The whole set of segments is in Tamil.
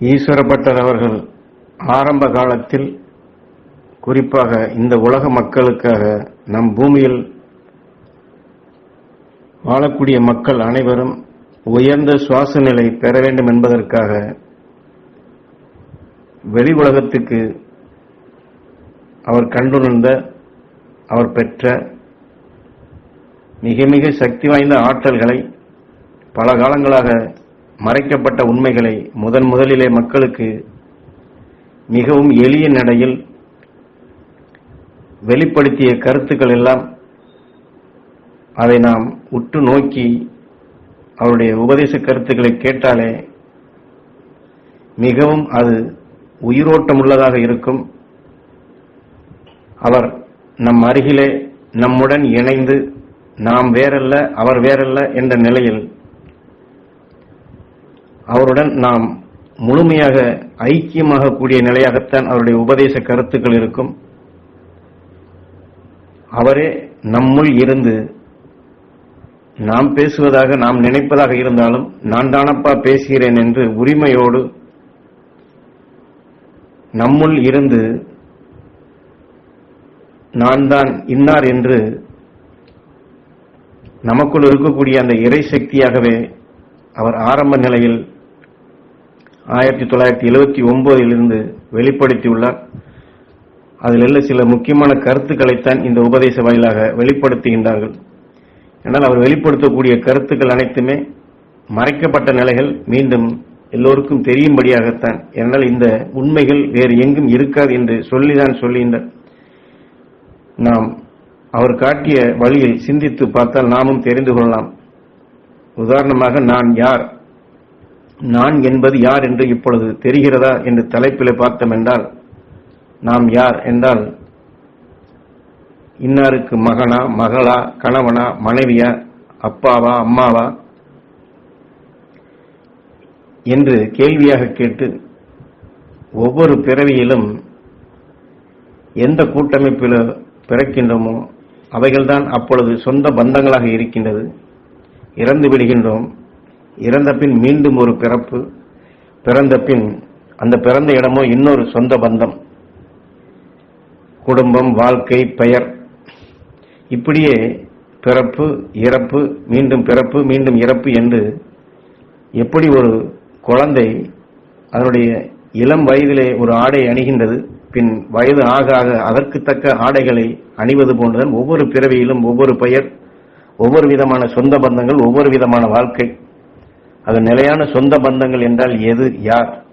ஈஸ்வரப்பட்டர் அவர்கள் ஆரம்ப காலத்தில் குறிப்பாக இந்த உலக மக்களுக்காக நம் பூமியில் வாழக்கூடிய மக்கள் அனைவரும் உயர்ந்த சுவாச நிலை பெற வேண்டும் என்பதற்காக வெளி உலகத்துக்கு அவர் கண்டுணர்ந்த அவர் பெற்ற மிக மிக சக்தி வாய்ந்த ஆற்றல்களை பல காலங்களாக மறைக்கப்பட்ட உண்மைகளை முதன் முதலிலே மக்களுக்கு மிகவும் எளிய நடையில் வெளிப்படுத்திய கருத்துக்கள் எல்லாம் அதை நாம் உற்று நோக்கி அவருடைய உபதேச கருத்துக்களை கேட்டாலே மிகவும் அது உயிரோட்டம் உள்ளதாக இருக்கும். அவர் நம் அருகிலே நம்முடன் இணைந்து நாம் வேறல்ல அவர் வேறல்ல என்ற நிலையில் அவருடன் நாம் முழுமையாக ஐக்கியமாக கூடிய நிலையாகத்தான் அவருடைய உபதேச கருத்துக்கள் இருக்கும். அவரே நம்முள் இருந்து நாம் பேசுவதாக நாம் நினைப்பதாக இருந்தாலும் நான் தானப்பா பேசுகிறேன் என்று உரிமையோடு நம்முள் இருந்து நான் தான் இன்னார் என்று நமக்குள் இருக்கக்கூடிய அந்த இறை சக்தியாகவே அவர் ஆரம்ப நிலையில் ஆயிரத்தி தொள்ளாயிரத்தி எழுபத்தி ஒன்பதிலிருந்து வெளிப்படுத்தியுள்ளார். அதில் உள்ள சில முக்கியமான கருத்துக்களைத்தான் இந்த உபதேச வாயிலாக வெளிப்படுத்துகின்றார்கள். ஆனால் அவர் வெளிப்படுத்தக்கூடிய கருத்துக்கள் அனைத்துமே மறைக்கப்பட்ட நிலைகள் மீண்டும் எல்லோருக்கும் தெரியும்படியாகத்தான். என்னால் இந்த உண்மைகள் வேறு எங்கும் இருக்காது என்று சொல்லிதான் சொல்லுகின்றார் நாம் அவர் காட்டிய வழியில் சிந்தித்து பார்த்தால் நாமும் தெரிந்து கொள்ளலாம். உதாரணமாக நான் யார்? நான் என்பது யார் என்று இப்பொழுது தெரிகிறதா என்று தலைப்பில் பார்த்தோம் என்றால் நாம் யார் என்றால் இன்னாருக்கு மகனா மகளா கணவனா மனைவியா அப்பாவா அம்மாவா என்று கேள்வியாக கேட்டு ஒவ்வொரு பிறவியிலும் எந்த கூட்டமைப்பில் பிறக்கின்றோமோ அவைகள்தான் அப்பொழுது சொந்த பந்தங்களாக இருக்கின்றது இறந்து விடுகின்றோம். இறந்த பின் மீண்டும் ஒரு பிறப்பு பிறந்த பின் அந்த பிறந்த இடமோ இன்னொரு சொந்த பந்தம். குடும்பம் வாழ்க்கை பெயர். இப்படியே பிறப்பு இறப்பு மீண்டும் பிறப்பு மீண்டும் இறப்பு என்று எப்படி ஒரு குழந்தை அதனுடைய இளம் வயதிலே ஒரு ஆடை அணிகின்றது பின் வயது ஆக ஆக அதற்கு தக்க ஆடைகளை அணிவது போன்றுதான் ஒவ்வொரு பிறவியிலும் ஒவ்வொரு பெயர் ஒவ்வொரு விதமான சொந்த பந்தங்கள் ஒவ்வொரு விதமான வாழ்க்கை. அது நிலையான சொந்த பந்தங்கள் என்றால் எது? யார்?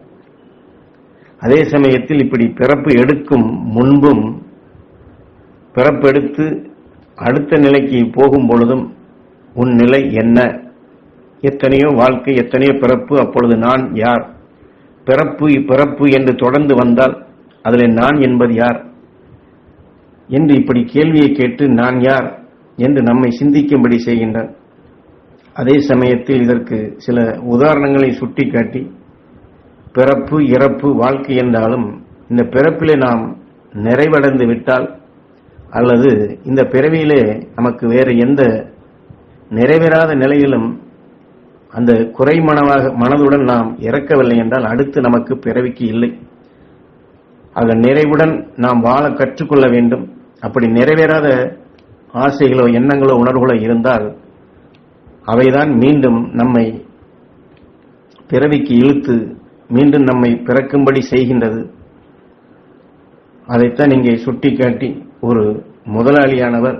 அதே சமயத்தில் இப்படி பிறப்பு எடுக்கும் முன்பும் பிறப்பெடுத்து அடுத்த நிலைக்கு போகும் பொழுதும் உன் நிலை என்ன? எத்தனையோ வாழ்க்கை எத்தனையோ பிறப்பு அப்பொழுது நான் யார்? பிறப்பு பிறப்பு என்று தொடர்ந்து வந்தால் அதில் நான் என்பது யார்? என்று இப்படி கேள்வியை கேட்டு நான் யார்? என்று நம்மை சிந்திக்கும்படி செய்கின்றார் அதே சமயத்தில் இதற்கு சில உதாரணங்களை சுட்டிக்காட்டி பிறப்பு இறப்பு வாழ்க்கை என்றாலும் இந்த பிறப்பிலே நாம் நிறைவடைந்து விட்டால் அல்லது இந்த பிறவியிலே நமக்கு வேறு எந்த நிறைவேறாத நிலையிலும் அந்த குறை மனவாக மனதுடன் நாம் இறக்கவில்லை என்றால் அடுத்து நமக்கு பிறவிக்கு இல்லை. ஆக நிறைவுடன் நாம் வாழ கற்றுக்கொள்ள வேண்டும். அப்படி நிறைவேறாத ஆசைகளோ எண்ணங்களோ உணர்வுகளோ இருந்தால் அவைதான் மீண்டும் நம்மை பிறவிக்கு இழுத்து மீண்டும் நம்மை பிறக்கும்படி செய்கின்றது. அதைத்தான் இங்கே சுட்டிக்காட்டி ஒரு முதலாளியானவர்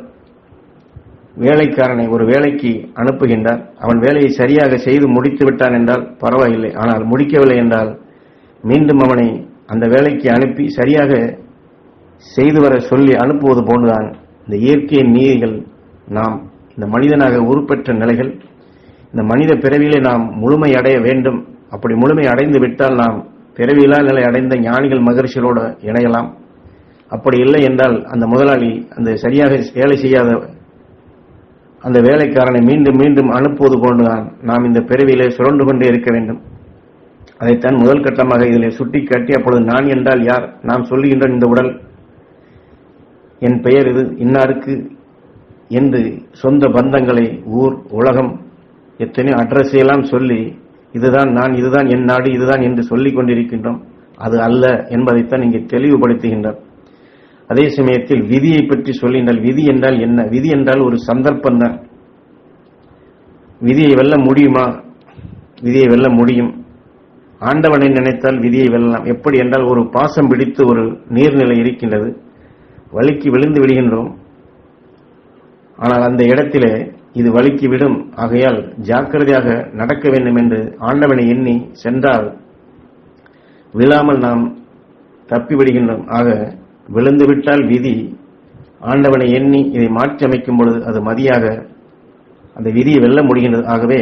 வேலைக்காரனை ஒரு வேலைக்கு அனுப்புகின்றார். அவன் வேலையை சரியாக செய்து முடித்து விட்டான் என்றால் பரவாயில்லை. ஆனால் முடிக்கவில்லை என்றால் மீண்டும் அவனை அந்த வேலைக்கு அனுப்பி சரியாக செய்து வர சொல்லி அனுப்புவது போன்றுதான். இந்த இயற்கையின் நீதிகள் நாம் இந்த மனிதனாக உருப்பெற்ற நிலைகள் இந்த மனித பிறவியிலே நாம் முழுமை அடைய வேண்டும். அப்படி முழுமை அடைந்து விட்டால் நாம் பிறவியிலா நிலை அடைந்த ஞானிகள் மகர்ஷிகளோடு இணையலாம். அப்படி இல்லை என்றால் அந்த முதலாளி அந்த சரியாக வேலை செய்யாத அந்த வேலைக்காரனை மீண்டும் மீண்டும் அனுப்புவது போன்றுதான் நாம் இந்த பிறவியிலே சுரண்டு கொண்டே இருக்க வேண்டும். அதைத்தான் முதல் கட்டமாக இதில் சுட்டிக்காட்டி அப்பொழுது நான் என்றால் யார்? நாம் சொல்லுகின்ற இந்த உடல். என் பெயர் இது. இன்னாருக்கு? என்று சொந்த பந்தங்களை ஊர் உலகம் எத்தனையோ அட்ரஸையெல்லாம் சொல்லி இதுதான் நான் இதுதான் என் நாடு இதுதான் என்று சொல்லிக் கொண்டிருக்கின்றோம். அது அல்ல என்பதைத்தான் இங்கே தெளிவுபடுத்துகின்றார். அதே சமயத்தில் விதியை பற்றி சொல்லினால் விதி என்றால் என்ன? விதி என்றால் ஒரு சந்தர்ப்பம் தான். விதியை வெல்ல முடியுமா? விதியை வெல்ல முடியும். ஆண்டவனை நினைத்தால் விதியை வெல்லலாம். எப்படி என்றால் ஒரு பாசம் பிடித்து ஒரு நீர்நிலை இருக்கின்றது. வலிக்கு விழுந்து விடுகின்றோம். ஆனால் அந்த இடத்திலே இது வலிக்கு விடும் ஆகையால் ஜாக்கிரதையாக நடக்க வேண்டும் என்று ஆண்டவனை எண்ணி சென்றால் விழாமல் நாம் தப்பிவிடுகின்றோம் ஆக விழுந்து விட்டால் விதி. ஆண்டவனை எண்ணி இதை மாற்றி அமைக்கும் பொழுது அது மதியாக அந்த விதியை வெல்ல முடிகின்றது. ஆகவே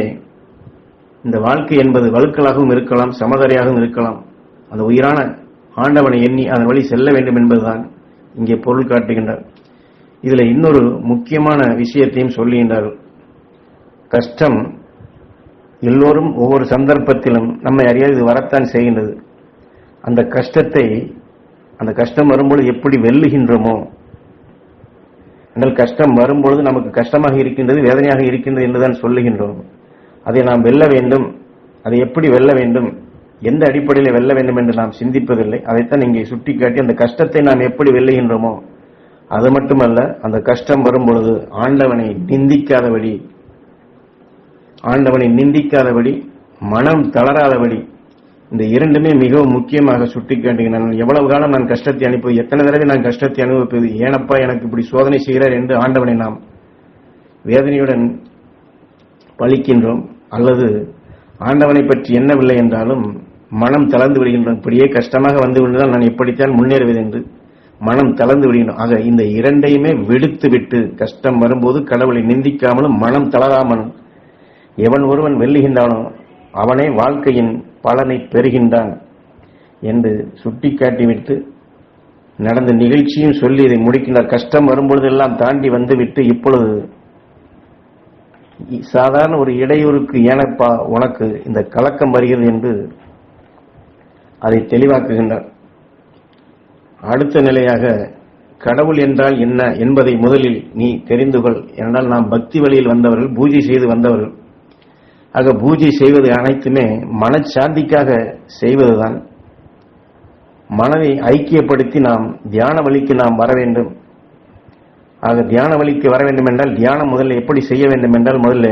இந்த வாழ்க்கை என்பது வழுக்கலாகவும் இருக்கலாம் சமதரையாகவும் இருக்கலாம். அந்த உயிரான ஆண்டவனை எண்ணி அதன் வழி செல்ல வேண்டும் என்பதுதான் இங்கே பொருள் காட்டுகின்றார் இதுல இன்னொரு முக்கியமான விஷயத்தையும் சொல்லுகின்றார். கஷ்டம் எல்லோரும் ஒவ்வொரு சந்தர்ப்பத்திலும் நம்மை அறியாது இது வரத்தான் செய்கின்றது. அந்த கஷ்டத்தை அந்த கஷ்டம் வரும்பொழுது எப்படி வெல்லுகின்றோமோ என்றால் கஷ்டம் வரும்பொழுது நமக்கு கஷ்டமாக இருக்கின்றது வேதனையாக இருக்கின்றது என்றுதான் சொல்லுகின்றோம். அதை நாம் வெல்ல வேண்டும். அதை எப்படி வெல்ல வேண்டும்? எந்த அடிப்படையில் வெல்ல வேண்டும் என்று நாம் சிந்திப்பதில்லை. அதைத்தான் இங்கே சுட்டிக்காட்டி அந்த கஷ்டத்தை நாம் எப்படி வெல்லுகின்றோமோ அது மட்டுமல்ல அந்த கஷ்டம் வரும்பொழுது ஆண்டவனை நிந்திக்காதபடி ஆண்டவனை நிந்திக்காதபடி மனம் தளராதபடி இந்த இரண்டுமே மிகவும் முக்கியமாக சுட்டிக்காட்டுகிறேன் நான் எவ்வளவு காலம் நான் கஷ்டத்தை அனுப்புவது எத்தனை தடவை நான் கஷ்டத்தை அனுபவிப்பது? ஏனப்பா எனக்கு இப்படி சோதனை செய்கிறார் என்று ஆண்டவனை நாம் வேதனையுடன் பழிக்கின்றோம். அல்லது ஆண்டவனை பற்றி என்னவில்லை என்றாலும் மனம் தளர்ந்து விடுகின்றோம். இப்படியே கஷ்டமாக வந்து கொண்டுதான் நான் எப்படித்தான் முன்னேறுவது என்று மனம் தளர்ந்து விடுகிறோம் ஆக இந்த இரண்டையுமே விடுத்து விட்டு கஷ்டம் வரும்போது கடவுளை நிந்திக்காமலும் மனம் தளராமலும் எவன் ஒருவன் வெல்லுகின்றானோ அவனே வாழ்க்கையின் பலனை பெறுகின்றான் என்று சுட்டிக்காட்டிவிட்டு நடந்த நிகழ்ச்சியும் சொல்லி இதை முடிக்கின்றார். கஷ்டம் வரும்பொழுதெல்லாம் தாண்டி வந்துவிட்டு இப்பொழுது சாதாரண ஒரு இடையூறுக்கு ஏனப்பா உனக்கு இந்த கலக்கம் வருகிறது என்று அதை தெளிவாக்குகின்றார். அடுத்த நிலையாக கடவுள் என்றால் என்ன என்பதை முதலில் நீ தெரிந்து கொள். என்றால் நாம் பக்தி வழியில் வந்தவர்கள் பூஜை செய்து வந்தவர்கள். ஆக பூஜை செய்வது அனைத்துமே மனச்சாந்திக்காக செய்வதுதான். மனதை ஐக்கியப்படுத்தி நாம் தியான வழிக்கு நாம் வர வேண்டும். ஆக தியான வழிக்கு வர வேண்டும் என்றால் தியானம் முதல்ல எப்படி செய்ய வேண்டும் என்றால் முதல்ல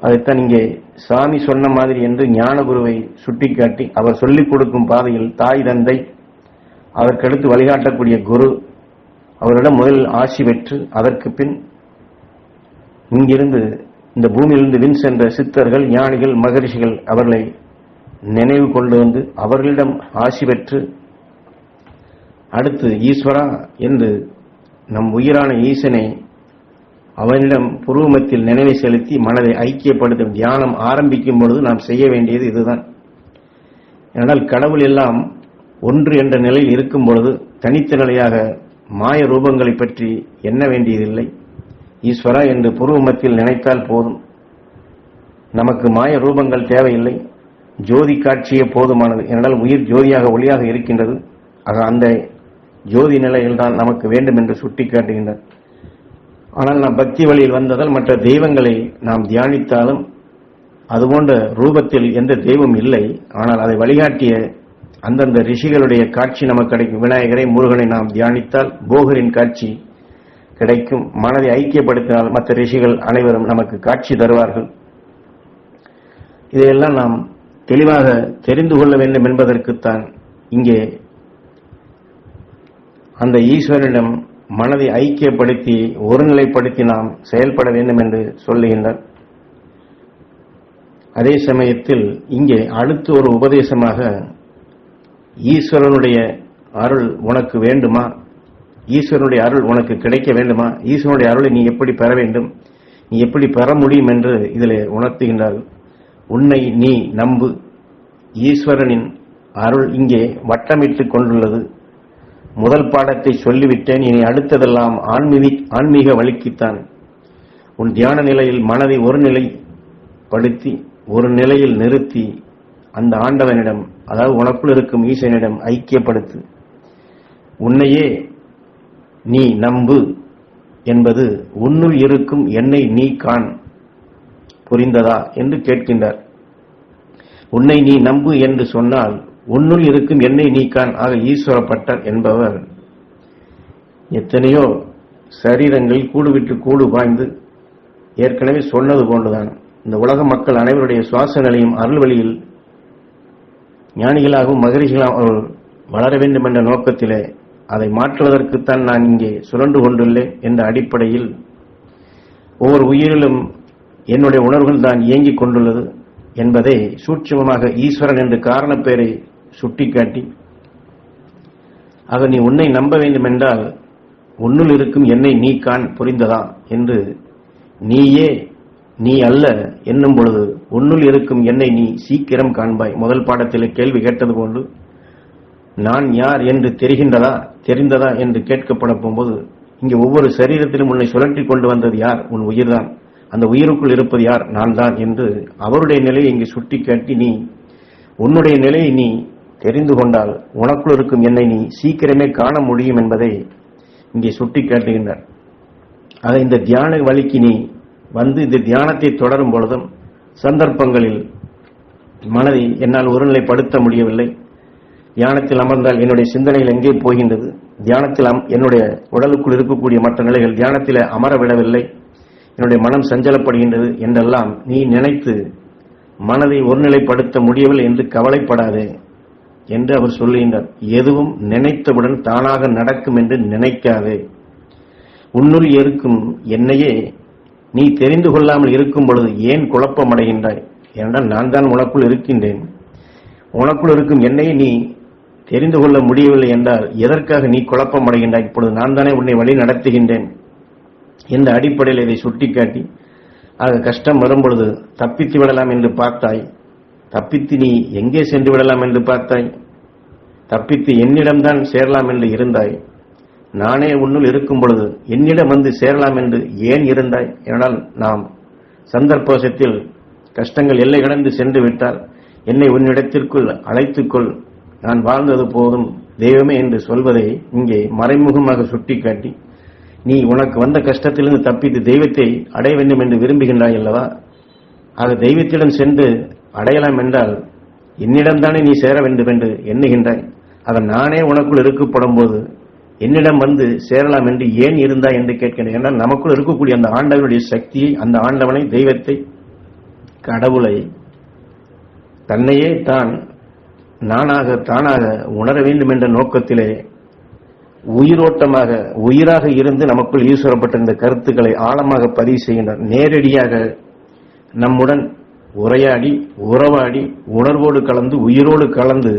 அதைத்தான் இங்கே சாமி சொன்ன மாதிரி என்று ஞானகுருவை சுட்டிக்காட்டி அவர் சொல்லிக் கொடுக்கும் பாதையில் தாய் தந்தை அதற்கடுத்து வழிகாட்டக்கூடிய குரு அவரிடம் முதலில் ஆசி பெற்று அதற்கு பின் இங்கிருந்து இந்த பூமியிலிருந்து வின் சென்ற சித்தர்கள் ஞானிகள் மகரிஷிகள் அவர்களை நினைவு கொண்டு வந்து அவர்களிடம் ஆசி பெற்று அடுத்து ஈஸ்வரா என்று நம் உயிரான ஈசனை அவனிடம் புருவமத்தில் நினைவை செலுத்தி மனதை ஐக்கியப்படுத்தும் தியானம் ஆரம்பிக்கும் பொழுது நாம் செய்ய வேண்டியது இதுதான். ஏனால் கடவுள் எல்லாம் ஒன்று என்ற நிலையில் இருக்கும் பொழுது தனித்த நிலையாக மாய ரூபங்களை பற்றி எண்ண வேண்டியதில்லை. ஈஸ்வரா என்று புருவமத்தில் நினைத்தால் போதும். நமக்கு மாய ரூபங்கள் தேவையில்லை. ஜோதி காட்சியே போதுமானது. என்றால் உயிர் ஜோதியாக ஒளியாக இருக்கின்றது. ஆக அந்த ஜோதி நிலையில்தான் நமக்கு வேண்டும் என்று சுட்டிக்காட்டுகின்றார். ஆனால் நாம் பக்தி வழியில் வந்ததால் மற்ற தெய்வங்களை நாம் தியானித்தாலும் அதுபோன்ற ரூபத்தில் எந்த தெய்வம் இல்லை. ஆனால் அதை வழிகாட்டிய அந்தந்த ரிஷிகளுடைய காட்சி நமக்கு கிடைக்கும். விநாயகரை முருகனை நாம் தியானித்தால் போகரின் காட்சி கிடைக்கும். மனதை ஐக்கியப்படுத்தினால் மற்ற ரிஷிகள் அனைவரும் நமக்கு காட்சி தருவார்கள். இதையெல்லாம் நாம் தெளிவாக தெரிந்து கொள்ள வேண்டும் என்பதற்குத்தான் இங்கே அந்த ஈஸ்வரனிடம் மனதை ஐக்கியப்படுத்தி ஒருநிலைப்படுத்தி நாம் செயல்பட வேண்டும் என்று சொல்லுகின்றார். அதே சமயத்தில் இங்கே அடுத்து ஒரு உபதேசமாக ஈஸ்வரனுடைய அருள் உனக்கு வேண்டுமா? ஈஸ்வரனுடைய அருள் உனக்கு கிடைக்க வேண்டுமா? ஈஸ்வரனுடைய அருளை நீ எப்படி பெற வேண்டும்? நீ எப்படி பெற முடியும் என்று இதில் உணர்த்துகின்றார்கள். உன்னை நீ நம்பு. ஈஸ்வரனின் அருள் இங்கே வட்டமிட்டுக் கொண்டுள்ளது. முதல் பாடத்தை சொல்லிவிட்டேன் இனி அடுத்ததெல்லாம் ஆன்மீக ஆன்மீக வழிக்குத்தான். உன் தியான நிலையில் மனதை ஒரு நிலைப்படுத்தி ஒரு நிலையில் நிறுத்தி அந்த ஆண்டவனிடம் அதாவது உனக்குள் இருக்கும் ஈசனிடம் ஐக்கியப்படுத்து. உன்னையே நீ நம்பு என்பது உன்னுள் இருக்கும் என்னை நீ காண். புரிந்ததா என்று கேட்கின்றார். உன்னை நீ நம்பு என்று சொன்னால் உன்னுள் இருக்கும் என்னை நீக்கான் ஆக ஈஸ்வரப்பட்டர் என்பவர் எத்தனையோ சரீரங்கள் கூடு விட்டு கூடு பாய்ந்து ஏற்கனவே சொன்னது போன்றுதான். இந்த உலக மக்கள் அனைவருடைய சுவாச நிலையும் அருள் வழியில் ஞானிகளாகவும் மகரிஷிகளாகவும் அவர்கள் வளர வேண்டும் என்ற நோக்கத்திலே அதை மாற்றுவதற்குத்தான் நான் இங்கே சுழன்று கொண்டுள்ளேன் என்ற அடிப்படையில் ஒவ்வொரு உயிரிலும் என்னுடைய உணர்வுகள் தான் இயங்கிக் கொண்டுள்ளது என்பதை சூட்சமமாக ஈஸ்வரன் என்று காரணப்பேரை சுட்டிக்காட்டி ஆக நீ உன்னை நம்ப வேண்டும் என்றால் உன்னுள் இருக்கும் என்னை நீ காண் புரிந்ததா? என்று நீயே நீ அல்ல என்னும் பொழுது உன்னுள் இருக்கும் என்னை நீ சீக்கிரம் காண்பாய். முதல் பாடத்திலே கேள்வி கேட்டது போன்று நான் யார் என்று தெரிகின்றதா தெரிந்ததா என்று கேட்கப்பட போகும்போது இங்கே ஒவ்வொரு சரீரத்திலும் உன்னை சுழற்றி கொண்டு வந்தது யார்? உன் உயிர்தான். அந்த உயிருக்குள் இருப்பது யார்? நான் தான் என்று அவருடைய நிலையை இங்கு சுட்டிக்காட்டி நீ உன்னுடைய நிலையை நீ தெரிந்து கொண்டால் உனக்குள் இருக்கும் என்னை நீ சீக்கிரமே காண முடியும் என்பதை இங்கே சுட்டிக்காட்டுகின்றார் அதை இந்த தியான வழிக்கு நீ வந்து இந்த தியானத்தை தொடரும் பொழுதும் சந்தர்ப்பங்களில் மனதை என்னால் ஒருநிலைப்படுத்த முடியவில்லை. தியானத்தில் அமர்ந்தால் என்னுடைய சிந்தனைகள் எங்கே போகின்றது? தியானத்தில் அம்- என்னுடைய உடலுக்குள் இருக்கக்கூடிய மற்ற நிலைகள் தியானத்தில் அமர விடவில்லை என்னுடைய மனம் சஞ்சலப்படுகின்றது என்றெல்லாம் நீ நினைத்து மனதை ஒருநிலைப்படுத்த முடியவில்லை என்று கவலைப்படாதே என்று அவர் சொல்லுகின்றார். எதுவும் நினைத்தவுடன் தானாக நடக்கும் என்று நினைக்காதே. உன்னுள் இருக்கும் என்னையே நீ தெரிந்து கொள்ளாமல் இருக்கும் பொழுது ஏன் குழப்பம் அடைகின்றாய் என்றால் நான் தான் உனக்குள் இருக்கின்றேன். உனக்குள் இருக்கும் என்னை நீ தெரிந்து கொள்ள முடியவில்லை என்றால் எதற்காக நீ குழப்பம் அடைகின்றாய் இப்பொழுது நான் தானே உன்னை வழி நடத்துகின்றேன். என்ற அடிப்படையில் இதை சுட்டிக்காட்டி ஆக கஷ்டம் வரும்பொழுது தப்பித்து விடலாம் என்று பார்த்தாய். தப்பித்து நீ எங்கே சென்று விடலாம் என்று பார்த்தாய். தப்பித்து என்னிடம்தான் சேரலாம் என்று இருந்தாய். நானே உன்னுள் இருக்கும் பொழுது என்னிடம் வந்து சேரலாம் என்று ஏன் இருந்தாய்? என்றால் நாம் சந்தர்ப்பவசத்தில் கஷ்டங்கள் எல்லை கடந்து சென்று விட்டால் என்னை உன்னிடத்திற்குள் அழைத்துக்கொள். நான் வாழ்ந்தது போதும் தெய்வமே என்று சொல்வதை இங்கே மறைமுகமாக சுட்டிக்காட்டி நீ உனக்கு வந்த கஷ்டத்திலிருந்து தப்பித்து தெய்வத்தை அடைய வேண்டும் என்று விரும்புகின்றாய் அல்லவா? ஆக தெய்வத்திடம் சென்று அடையலாம் என்றால் என்னிடம்தானே நீ சேர வேண்டும் என்று எண்ணுகின்றாய். அதன் நானே உனக்குள் இருக்கப்படும் போது என்னிடம் வந்து சேரலாம் என்று ஏன் இருந்தா என்று கேட்கிறேன் ஏன்னால் நமக்குள் இருக்கக்கூடிய அந்த ஆண்டவனுடைய சக்தியை அந்த ஆண்டவனை தெய்வத்தை கடவுளை தன்னையே தான் நானாக தானாக உணர வேண்டும் என்ற நோக்கத்திலே உயிரோட்டமாக உயிராக இருந்து நமக்குள் ஈஸ்வரப்பட்ட இந்த கருத்துக்களை ஆழமாக பதிவு செய்கின்றார் நேரடியாக நம்முடன் உரையாடி உறவாடி உணர்வோடு கலந்து உயிரோடு கலந்து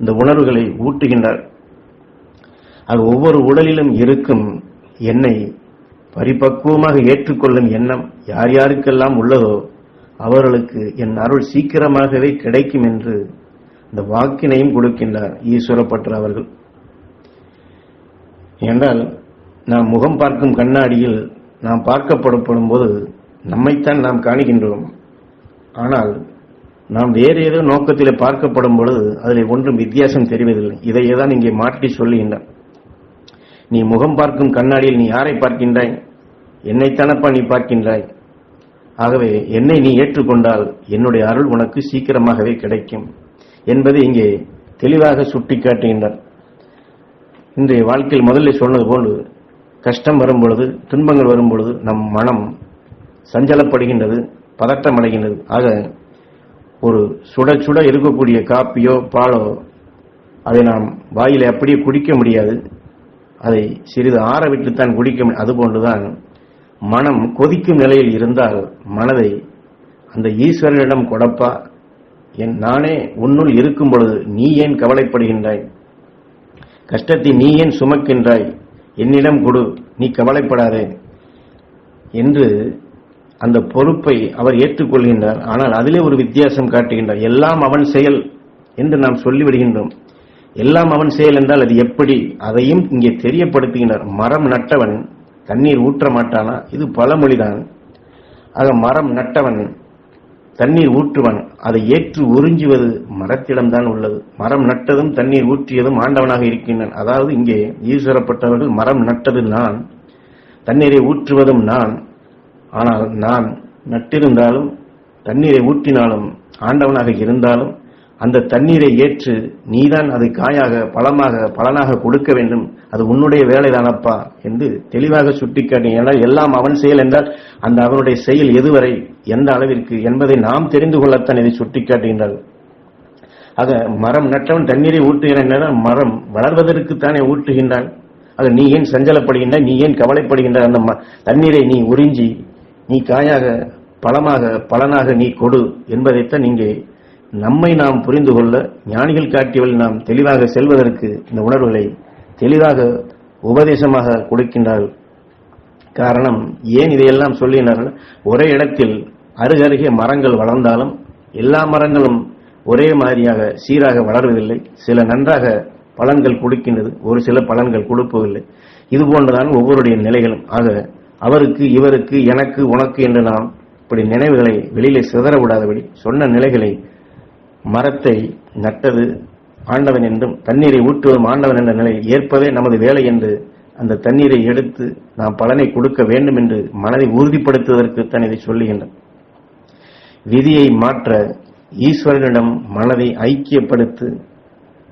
இந்த உணர்வுகளை ஊட்டுகின்றார். அது ஒவ்வொரு உடலிலும் இருக்கும் என்னை பரிபக்குவமாக ஏற்றுக்கொள்ளும் எண்ணம் யார் யாருக்கெல்லாம் உள்ளதோ அவர்களுக்கு என் அருள் சீக்கிரமாகவே கிடைக்கும் என்று இந்த வாக்கினையும் கொடுக்கின்றார் ஈஸ்வரப்பற்ற அவர்கள். என்றால் நாம் முகம் பார்க்கும் கண்ணாடியில் நாம் பார்க்கப்படப்படும் போது நம்மைத்தான் நாம் காணுகின்றோம். ஆனால் நாம் வேறு ஏதோ நோக்கத்தில் பார்க்கப்படும் பொழுது அதில் ஒன்றும் வித்தியாசம் தெரிவதில்லை. இதையே தான் இங்கே மாற்றி சொல்லுகின்றார். நீ முகம் பார்க்கும் கண்ணாடியில் நீ யாரை பார்க்கின்றாய்? என்னைத்தானப்பா நீ பார்க்கின்றாய்? ஆகவே என்னை நீ ஏற்றுக்கொண்டால் என்னுடைய அருள் உனக்கு சீக்கிரமாகவே கிடைக்கும் என்பதை இங்கே தெளிவாக சுட்டிக்காட்டுகின்றார். இன்றைய வாழ்க்கையில் முதல்ல சொன்னது போல் கஷ்டம் வரும்பொழுது துன்பங்கள் வரும்பொழுது நம் மனம் சஞ்சலப்படுகின்றது பதட்டம் அடைகின்றது. ஆக ஒரு சுட சுட இருக்கக்கூடிய காப்பியோ பாலோ அதை நாம் வாயிலை அப்படியே குடிக்க முடியாது. அதை சிறிது ஆற விட்டுத்தான் குடிக்க அதுபோன்றுதான் மனம் கொதிக்கும் நிலையில் இருந்தால் மனதை அந்த ஈஸ்வரனிடம் கொடப்பா. என் நானே உன்னுள் இருக்கும் பொழுது நீ ஏன் கவலைப்படுகின்றாய்? கஷ்டத்தை நீ ஏன் சுமக்கின்றாய்? என்னிடம் கொடு நீ கவலைப்படாதே என்று அந்த பொறுப்பை அவர் ஏற்றுக்கொள்கின்றார். ஆனால் அதிலே ஒரு வித்தியாசம் காட்டுகின்றார். எல்லாம் அவன் செயல் என்று நாம் சொல்லிவிடுகின்றோம். எல்லாம் அவன் செயல் என்றால் அது எப்படி? அதையும் இங்கே தெரியப்படுத்துகின்றார் மரம் நட்டவன் தண்ணீர் ஊற்ற மாட்டானா? இது பழமொழிதான். ஆக மரம் நட்டவன் தண்ணீர் ஊற்றுவன் அதை ஏற்று உறிஞ்சுவது மரத்திடம்தான் உள்ளது. மரம் நட்டதும் தண்ணீர் ஊற்றியதும் ஆண்டவனாக இருக்கின்றன. அதாவது இங்கே ஈஸ்வரப்பட்டவர்கள் மரம் நட்டது நான் தண்ணீரை ஊற்றுவதும் நான். ஆனால் நான் நட்டிருந்தாலும் தண்ணீரை ஊற்றினாலும் ஆண்டவனாக இருந்தாலும் அந்த தண்ணீரை ஏற்று நீதான் அது காயாக பழமாக பலனாக கொடுக்க வேண்டும். அது உன்னுடைய வேலைதானப்பா என்று தெளிவாக சுட்டிக்காட்டி எல்லாம் அவன் செயல் என்றால் அந்த அவனுடைய செயல் எதுவரை எந்த அளவிற்கு என்பதை நாம் தெரிந்து கொள்ளத்தான் இதை சுட்டிக்காட்டுகின்றார் ஆக மரம் நட்டவன் தண்ணீரை ஊட்டுகிறான் என்றால் மரம் வளர்வதற்குத்தானே ஊட்டுகின்றான். ஆக நீ ஏன் சஞ்சலப்படுகின்ற நீ ஏன் கவலைப்படுகின்ற அந்த ம- தண்ணீரை நீ உறிஞ்சி நீ காயாக பழமாக பலனாக நீ கொடு என்பதைத்தான் இங்கே நம்மை நாம் புரிந்து கொள்ள ஞானிகள் காட்டியவள் நாம் தெளிவாக செல்வதற்கு இந்த உணர்வுகளை தெளிவாக உபதேசமாக கொடுக்கின்றார்கள். காரணம் ஏன் இதையெல்லாம் சொல்லினார்கள்? ஒரே இடத்தில் அருகருகே மரங்கள் வளர்ந்தாலும் எல்லா மரங்களும் ஒரே மாதிரியாக சீராக வளர்வதில்லை. சில நன்றாக பலன்கள் கொடுக்கின்றது ஒரு சில பலன்கள் கொடுப்பதில்லை. இது போன்றுதான் ஒவ்வொருடைய நிலைகளும். ஆக அவருக்கு இவருக்கு எனக்கு உனக்கு என்று நாம் இப்படி நினைவுகளை வெளியிலே சிதற விடாதபடி சொன்ன நிலைகளை மரத்தை நட்டது ஆண்டவன் என்றும் தண்ணீரை ஊற்றுவதும் ஆண்டவன் என்ற நிலை ஏற்பவே நமது வேலை என்று அந்த தண்ணீரை எடுத்து நாம் பலனை கொடுக்க வேண்டும் என்று மனதை உறுதிப்படுத்துவதற்கு தான் இதை சொல்லுகின்றன. விதியை மாற்ற ஈஸ்வரனிடம் மனதை ஐக்கியப்படுத்து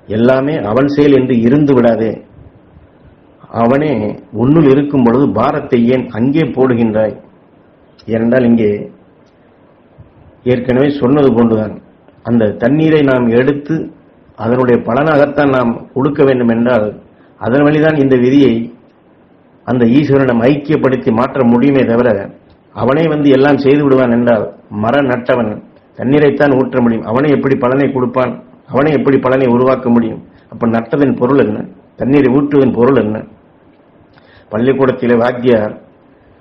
எல்லாமே அவன் செயல் என்று இருந்து விடாதே. அவனே உன்னுள் இருக்கும் பொழுது பாரத்தை ஏன் அங்கே போடுகின்றாய்? ஏனென்றால் இங்கே ஏற்கனவே சொன்னது போன்றுதான். அந்த தண்ணீரை நாம் எடுத்து அதனுடைய பலனாகத்தான் நாம் கொடுக்க வேண்டும் என்றால் அதன் வழிதான் இந்த விதியை அந்த ஈஸ்வரனம் ஐக்கியப்படுத்தி மாற்ற முடியுமே தவிர அவனே வந்து எல்லாம் செய்து விடுவான் என்றால் மர நட்டவன் தண்ணீரைத்தான் ஊற்ற முடியும். அவனை எப்படி பலனை கொடுப்பான்? அவனை எப்படி பலனை உருவாக்க முடியும்? அப்ப நட்டதன் பொருள் என்ன? தண்ணீரை ஊற்றுவதன் பொருள் என்ன? பள்ளிக்கூடத்திலே வாத்தியார்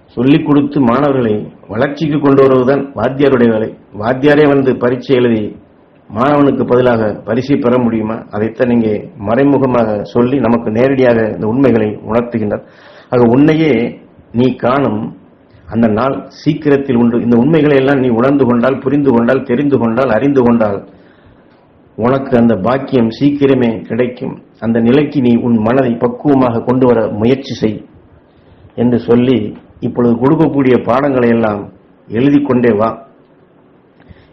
சொல்லிக் கொடுத்து மாணவர்களை வளர்ச்சிக்கு கொண்டு வருவதுதான் வாத்தியாருடைய வேலை. வாத்தியாரே வந்து பரீட்சை எழுதி மாணவனுக்கு பதிலாக பரிசை பெற முடியுமா? அதைத்தான் இங்கே மறைமுகமாக சொல்லி நமக்கு நேரடியாக இந்த உண்மைகளை உணர்த்துகின்றார். ஆக உன்னையே நீ காணும் அந்த நாள் சீக்கிரத்தில் உண்டு. இந்த உண்மைகளை எல்லாம் நீ உணர்ந்து கொண்டால் புரிந்து கொண்டால் தெரிந்து கொண்டால் அறிந்து கொண்டால் உனக்கு அந்த பாக்கியம் சீக்கிரமே கிடைக்கும். அந்த நிலைக்கு நீ உன் மனதை பக்குவமாக கொண்டு வர முயற்சி செய் என்று சொல்லி இப்பொழுது கொடுக்கக்கூடிய பாடங்களை எல்லாம் எழுதி கொண்டே வா.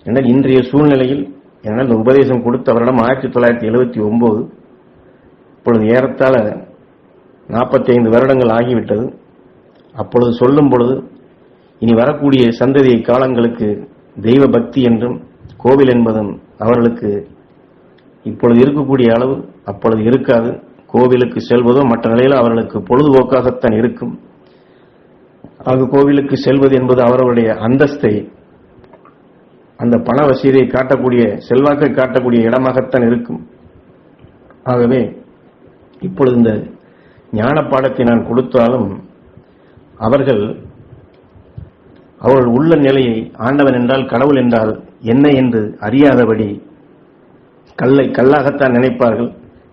என்றால் இன்றைய சூழ்நிலையில் என்னால் இந்த உபதேசம் கொடுத்த வருடம் ஆயிரத்தி தொள்ளாயிரத்தி எழுபத்தி ஒன்பது இப்பொழுது ஏறத்தாழ நாற்பத்தி ஐந்து வருடங்கள் ஆகிவிட்டது. அப்பொழுது சொல்லும் பொழுது இனி வரக்கூடிய சந்ததி காலங்களுக்கு தெய்வ பக்தி என்றும் கோவில் என்பதும் அவர்களுக்கு இப்பொழுது இருக்கக்கூடிய அளவு அப்பொழுது இருக்காது. கோவிலுக்கு செல்வதோ மற்ற நிலையில் அவர்களுக்கு பொழுதுபோக்காகத்தான் இருக்கும். அது கோவிலுக்கு செல்வது என்பது அவர்களுடைய அந்தஸ்தை அந்த பண வசதியை காட்டக்கூடிய செல்வாக்கை காட்டக்கூடிய இடமாகத்தான் இருக்கும். ஆகவே இப்பொழுது இந்த ஞான பாடத்தை நான் கொடுத்தாலும் அவர்கள் அவர்கள் உள்ள நிலையை ஆண்டவன் என்றால் கடவுள் என்றால் என்ன என்று அறியாதபடி கல்லை கல்லாகத்தான் நினைப்பார்கள்.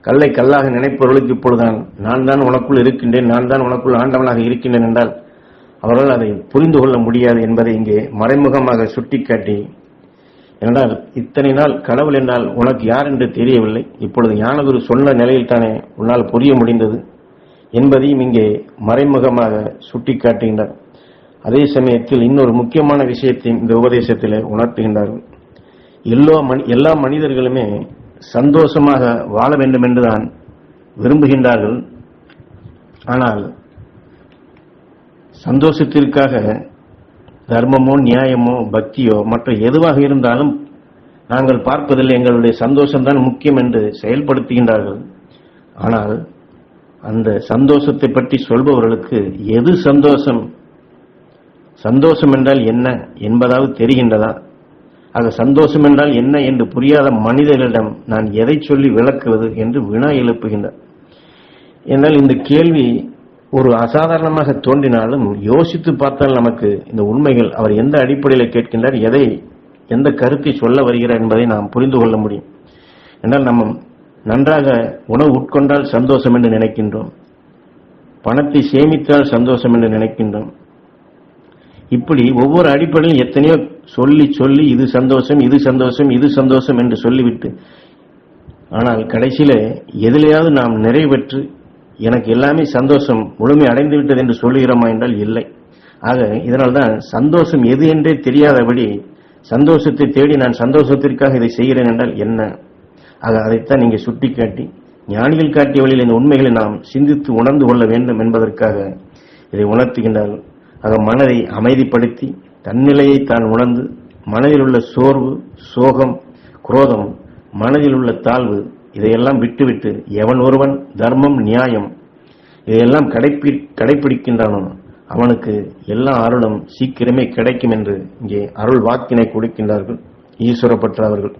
கல்லை கல்லாக நினைப்பவர்களுக்கு இப்பொழுதுதான் நான் தான் உனக்குள் இருக்கின்றேன் நான் தான் உனக்குள் ஆண்டவனாக இருக்கின்றேன் என்றால் அவர்கள் அதை புரிந்து கொள்ள முடியாது என்பதை இங்கே மறைமுகமாக சுட்டிக்காட்டி என்றால் இத்தனை நாள் கடவுள் என்னால் உனக்கு யார் என்று தெரியவில்லை. இப்பொழுது ஞானகுரு சொன்ன நிலையில் தானே உன்னால் புரிய முடிந்தது? என்பதையும் இங்கே மறைமுகமாக சுட்டிக்காட்டுகின்றார். அதே சமயத்தில் இன்னொரு முக்கியமான விஷயத்தையும் இந்த உபதேசத்தில் உணர்த்துகின்றார்கள். எல்லா மனி எல்லா மனிதர்களுமே சந்தோஷமாக வாழ வேண்டும் என்றுதான் விரும்புகின்றார்கள். ஆனால் சந்தோஷத்திற்காக தர்மமோ நியாயமோ பக்தியோ மற்ற எதுவாக இருந்தாலும் நாங்கள் பார்ப்பதில் எங்களுடைய சந்தோஷம்தான் முக்கியம் என்று செயல்படுத்துகின்றார்கள். ஆனால் அந்த சந்தோஷத்தை பற்றி சொல்பவர்களுக்கு எது சந்தோஷம்? சந்தோஷம் என்றால் என்ன என்பதாவது தெரிகின்றதா? ஆக சந்தோஷம் என்றால் என்ன என்று புரியாத மனிதர்களிடம் நான் எதை சொல்லி விளக்குவது என்று வினா எழுப்புகின்றார். என்றால் இந்த கேள்வி ஒரு அசாதாரணமாக தோன்றினாலும் யோசித்து பார்த்தால் நமக்கு இந்த உண்மைகள் அவர் எந்த அடிப்படையில் கேட்கின்றார் எதை எந்த கருத்தை சொல்ல வருகிறார் என்பதை நாம் புரிந்து கொள்ள முடியும். என்றால் நம்ம நன்றாக உணவு உட்கொண்டால் சந்தோஷம் என்று நினைக்கின்றோம். பணத்தை சேமித்தால் சந்தோஷம் என்று நினைக்கின்றோம். இப்படி ஒவ்வொரு அடிப்படையில் எத்தனையோ சொல்லி சொல்லி இது சந்தோஷம் இது சந்தோஷம் இது சந்தோஷம் என்று சொல்லிவிட்டு ஆனால் கடைசியில் எதிலையாவது நாம் நிறைவேற்று எனக்கு எல்லாமே சந்தோஷம் முழுமை அடைந்து விட்டது என்று சொல்லுகிறோமா என்றால் இல்லை. ஆக இதனால்தான் சந்தோஷம் எது என்றே தெரியாதபடி சந்தோஷத்தை தேடி நான் சந்தோஷத்திற்காக இதை செய்கிறேன் என்றால் என்ன? ஆக அதைத்தான் நீங்க சுட்டிக்காட்டி ஞானிகள் காட்டிய வழியில் இந்த உண்மைகளை நாம் சிந்தித்து உணர்ந்து கொள்ள வேண்டும் என்பதற்காக இதை உணர்த்துகின்றார்கள் ஆக மனதை அமைதிப்படுத்தி தன்னிலையை தான் உணர்ந்து மனதில் உள்ள சோர்வு சோகம் குரோதம் மனதில் உள்ள தாழ்வு இதையெல்லாம் விட்டுவிட்டு எவன் ஒருவன் தர்மம் நியாயம் இதையெல்லாம் கடைப்பி கடைபிடிக்கின்றானோ அவனுக்கு எல்லா அருளும் சீக்கிரமே கிடைக்கும் என்று இங்கே அருள் வாக்கினை கொடுக்கின்றார்கள் ஈஸ்வரப்பற்ற அவர்கள்